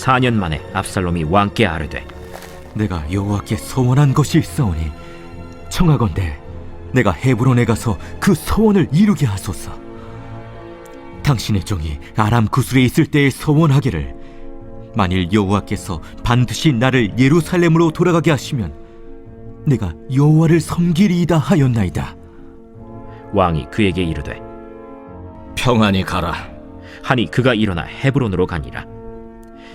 4년 만에 압살롬이 왕께 아뢰되 내가 여호와께 소원한 것이 있사오니 청하건대 내가 헤브론에 가서 그 소원을 이루게 하소서. 당신의 종이 아람 구술에 있을 때에 소원하기를 만일 여호와께서 반드시 나를 예루살렘으로 돌아가게 하시면 내가 여호와를 섬기리이다 하였나이다. 왕이 그에게 이르되 평안히 가라. 하니 그가 일어나 헤브론으로 가니라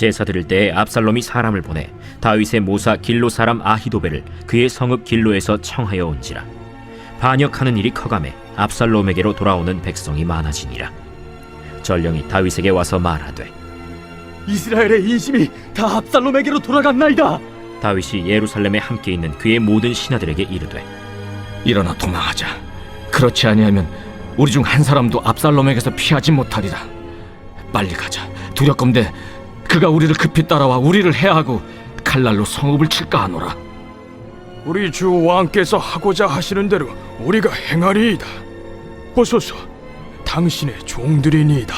제사 드릴 때에 압살롬이 사람을 보내 다윗의 모사 길로 사람 아히도벨을 그의 성읍 길로에서 청하여 온지라. 반역하는 일이 커감해 압살롬에게로 돌아오는 백성이 많아지니라. 전령이 다윗에게 와서 말하되 이스라엘의 인심이 다 압살롬에게로 돌아갔나이다. 다윗이 예루살렘에 함께 있는 그의 모든 신하들에게 이르되 일어나 도망하자. 그렇지 아니하면 우리 중 한 사람도 압살롬에게서 피하지 못하리라. 빨리 가자. 두렵건대 그가 우리를 급히 따라와 우리를 해하고 칼날로 성읍을 칠까 하노라. 우리 주 왕께서 하고자 하시는 대로 우리가 행하리이다. 보소서, 당신의 종들이니이다.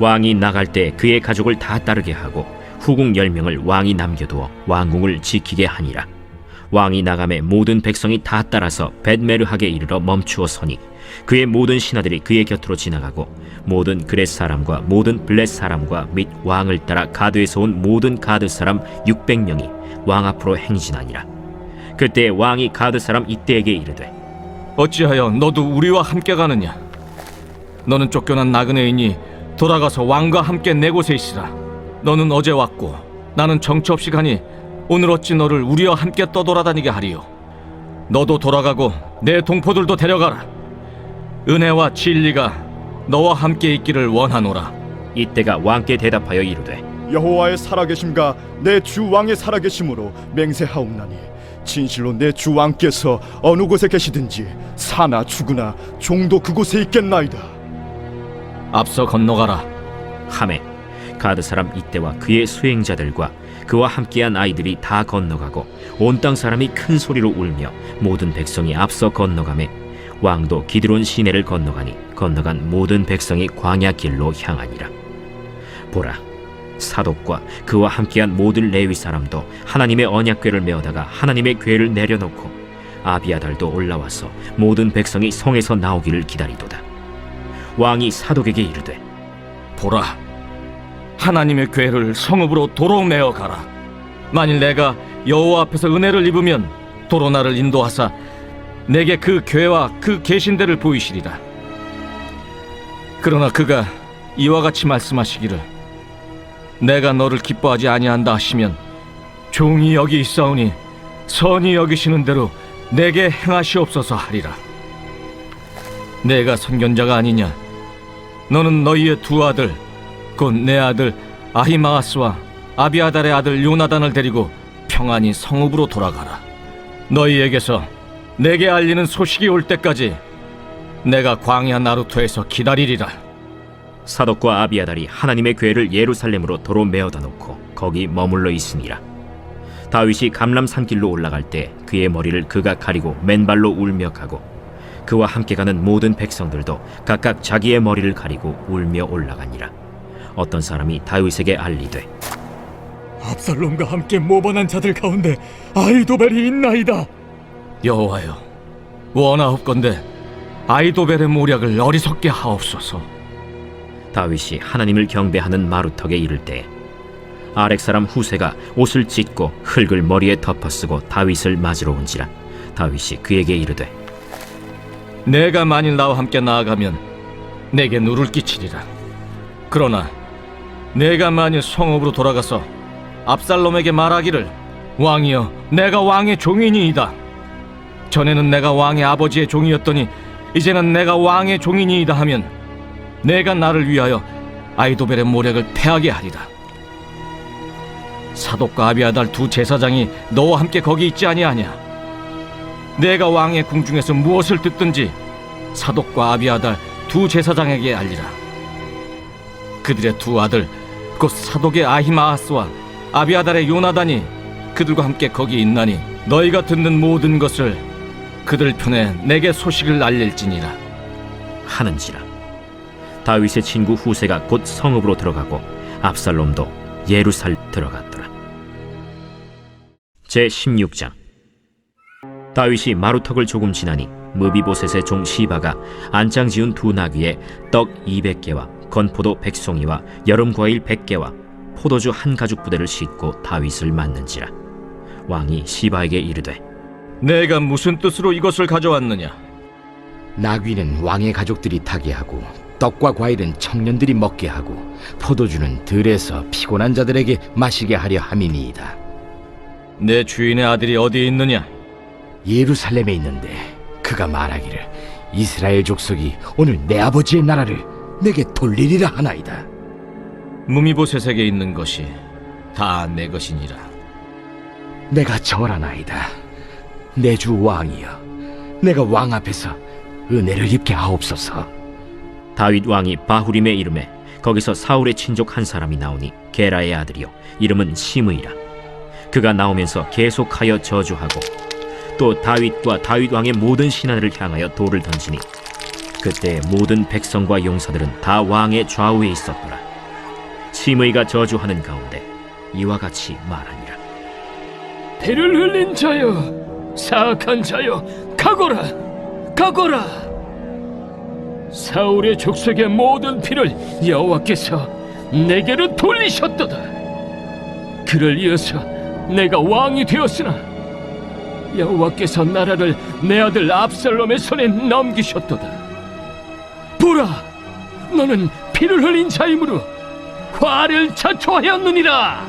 왕이 나갈 때 그의 가족을 다 따르게 하고 후궁 열명을 왕이 남겨두어 왕궁을 지키게 하니라 왕이 나감에 모든 백성이 다 따라서 벳메르하게 이르러 멈추어 서니 그의 모든 신하들이 그의 곁으로 지나가고 모든 그렛 사람과 모든 블렛 사람과 및 왕을 따라 가드에서 온 모든 가드 사람 600명이 왕 앞으로 행진하니라 그때 왕이 가드 사람 이때에게 이르되 어찌하여 너도 우리와 함께 가느냐? 너는 쫓겨난 나그네이니 돌아가서 왕과 함께 내 곳에 있으라. 너는 어제 왔고 나는 정처 없이 가니 오늘 어찌 너를 우리와 함께 떠돌아다니게 하리요? 너도 돌아가고 내 동포들도 데려가라. 은혜와 진리가 너와 함께 있기를 원하노라. 이때가 왕께 대답하여 이르되 여호와의 살아계심과 내 주 왕의 살아계심으로 맹세하옵나니 진실로 내 주 왕께서 어느 곳에 계시든지 사나 죽으나 종도 그곳에 있겠나이다. 앞서 건너가라. 함에 가드 사람 이때와 그의 수행자들과 그와 함께한 아이들이 다 건너가고 온 땅 사람이 큰 소리로 울며 모든 백성이 앞서 건너가매 왕도 기드론 시내를 건너가니 건너간 모든 백성이 광야 길로 향하니라. 보라 사독과 그와 함께한 모든 레위 사람도 하나님의 언약궤를 메어다가 하나님의 궤를 내려놓고 아비아달도 올라와서 모든 백성이 성에서 나오기를 기다리도다. 왕이 사독에게 이르되 보라, 하나님의 궤를 성읍으로 도로 메어 가라. 만일 내가 여호와 앞에서 은혜를 입으면 도로 나를 인도하사 내게 그 궤와 그 계신대를 보이시리라. 그러나 그가 이와 같이 말씀하시기를 내가 너를 기뻐하지 아니한다 하시면 종이 여기 있사오니 선이 여기시는 대로 내게 행하시옵소서 하리라. 내가 선견자가 아니냐? 너는 너희의 두 아들 곧 내 아들 아히마아스와 아비아달의 아들 요나단을 데리고 평안히 성읍으로 돌아가라. 너희에게서 내게 알리는 소식이 올 때까지 내가 광야 나루토에서 기다리리라. 사독과 아비아달이 하나님의 궤를 예루살렘으로 도로 메어다 놓고 거기 머물러 있으니라. 다윗이 감람 산 길로 올라갈 때 그의 머리를 그가 가리고 맨발로 울며 가고 그와 함께 가는 모든 백성들도 각각 자기의 머리를 가리고 울며 올라가니라. 어떤 사람이 다윗에게 알리되 압살롬과 함께 모반한 자들 가운데 아이도벨이 있나이다. 여호와여, 원하옵건대 아이도벨의 모략을 어리석게 하옵소서. 다윗이 하나님을 경배하는 마루턱에 이를 때 아렉 사람 후세가 옷을 찢고 흙을 머리에 덮어쓰고 다윗을 맞으러 온지라 다윗이 그에게 이르되 내가 만일 나와 함께 나아가면 내게 누를 끼치리라. 그러나 내가 만일 성읍으로 돌아가서 압살롬에게 말하기를 왕이여 내가 왕의 종이니이다. 전에는 내가 왕의 아버지의 종이었더니 이제는 내가 왕의 종이니이다 하면 내가 나를 위하여 아이도벨의 모략을 패하게 하리라. 사독과 아비아달 두 제사장이 너와 함께 거기 있지 아니하냐? 내가 왕의 궁중에서 무엇을 듣든지 사독과 아비아달 두 제사장에게 알리라. 그들의 두 아들 곧 사독의 아히마아스와 아비아달의 요나단이 그들과 함께 거기 있나니 너희가 듣는 모든 것을 그들 편에 내게 소식을 알릴지니라. 하는지라. 다윗의 친구 후세가 곧 성읍으로 들어가고 압살롬도 예루살 들어갔더라. 제 16장. 다윗이 마루턱을 조금 지나니 무비보셋의 종 시바가 안장 지은 두 나귀에 떡 200개와 건포도 100송이와 여름 과일 100개와 포도주 한 가죽 부대를 싣고 다윗을 맞는지라 왕이 시바에게 이르되 내가 무슨 뜻으로 이것을 가져왔느냐? 나귀는 왕의 가족들이 타게 하고 떡과 과일은 청년들이 먹게 하고 포도주는 들에서 피곤한 자들에게 마시게 하려 함이니이다. 내 주인의 아들이 어디에 있느냐? 예루살렘에 있는데 그가 말하기를 이스라엘 족속이 오늘 내 아버지의 나라를 내게 돌리리라 하나이다. 무미보셋에게 있는 것이 다 내 것이니라. 내가 절하나이다. 내 주 왕이여, 내가 왕 앞에서 은혜를 입게 하옵소서. 다윗 왕이 바후림에 이름에 거기서 사울의 친족 한 사람이 나오니 게라의 아들이요 이름은 시므이라 그가 나오면서 계속하여 저주하고 또 다윗과 다윗 왕의 모든 신하들을 향하여 돌을 던지니 그때 모든 백성과 용사들은 다 왕의 좌우에 있었더라 시므이가 저주하는 가운데 이와 같이 말하니라 피를 흘린 자여, 사악한 자여, 가거라, 가거라. 사울의 족속의 모든 피를 여호와께서 내게로 돌리셨도다. 그를 이어서 내가 왕이 되었으나 여호와께서 나라를 내 아들 압살롬의 손에 넘기셨도다. 보라, 너는 피를 흘린 자이므로 화를 자초하였느니라.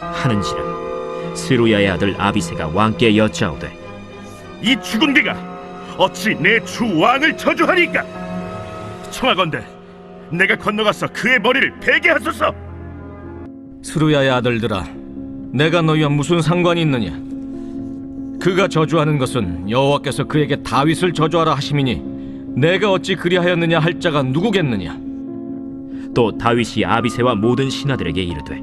하는지라 스루야의 아들 아비세가 왕께 여짜오되 이 죽은 비가 어찌 내 주 왕을 저주하리까? 청하건대 내가 건너가서 그의 머리를 베게 하소서. 수루야의 아들들아, 내가 너희와 무슨 상관이 있느냐? 그가 저주하는 것은 여호와께서 그에게 다윗을 저주하라 하심이니 내가 어찌 그리하였느냐 할 자가 누구겠느냐? 또 다윗이 아비세와 모든 신하들에게 이르되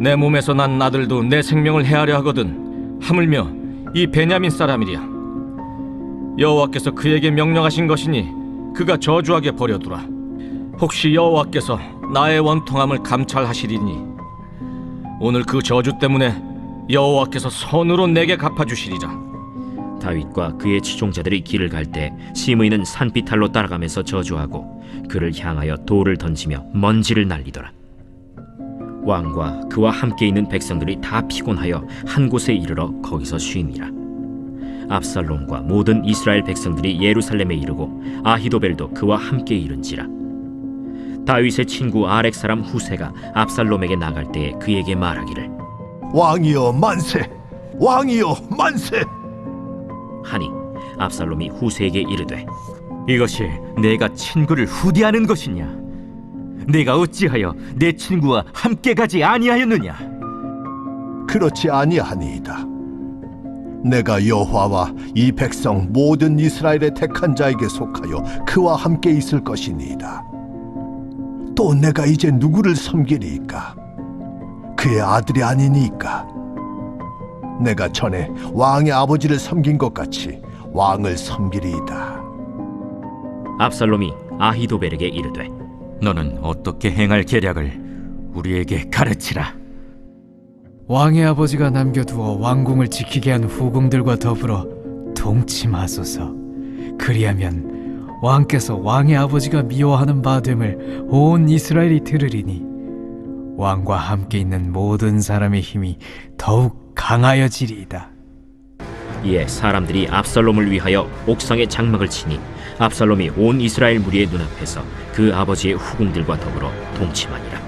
내 몸에서 난 아들도 내 생명을 해하려 하거든 하물며 이 베냐민 사람이랴. 여호와께서 그에게 명령하신 것이니 그가 저주하게 버려두라. 혹시 여호와께서 나의 원통함을 감찰하시리니? 오늘 그 저주 때문에 여호와께서 선으로 내게 갚아주시리라 다윗과 그의 추종자들이 길을 갈때 시므이는 산비탈로 따라가면서 저주하고 그를 향하여 돌을 던지며 먼지를 날리더라. 왕과 그와 함께 있는 백성들이 다 피곤하여 한 곳에 이르러 거기서 쉼이라. 압살롬과 모든 이스라엘 백성들이 예루살렘에 이르고 아히도벨도 그와 함께 이른지라. 다윗의 친구 아렉 사람 후세가 압살롬에게 나갈 때에 그에게 말하기를 왕이여 만세! 왕이여 만세! 하니 압살롬이 후세에게 이르되 이것이 내가 친구를 후대하는 것이냐? 내가 어찌하여 내 친구와 함께 가지 아니하였느냐? 그렇지 아니하니이다. 내가 여호와와 이 백성 모든 이스라엘의 택한 자에게 속하여 그와 함께 있을 것이니이다. 또 내가 이제 누구를 섬기리이까? 그의 아들이 아니니까. 내가 전에 왕의 아버지를 섬긴 것 같이 왕을 섬기리이다. 압살롬이 아히도벨에게 이르되 너는 어떻게 행할 계략을 우리에게 가르치라. 왕의 아버지가 남겨두어 왕궁을 지키게 한 후궁들과 더불어 동침하소서. 그리하면 왕께서 왕의 아버지가 미워하는 바 됨을 온 이스라엘이 들으리니 왕과 함께 있는 모든 사람의 힘이 더욱 강하여지리이다. 이에 사람들이 압살롬을 위하여 옥상에 장막을 치니 압살롬이 온 이스라엘 무리의 눈앞에서 그 아버지의 후궁들과 더불어 동침하니라.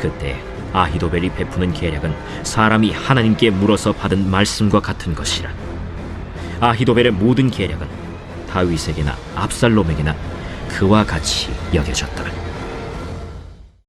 그때 아히도벨이 베푸는 계략은 사람이 하나님께 물어서 받은 말씀과 같은 것이라. 아히도벨의 모든 계략은 다윗에게나 압살롬에게나 그와 같이 여겨졌더라.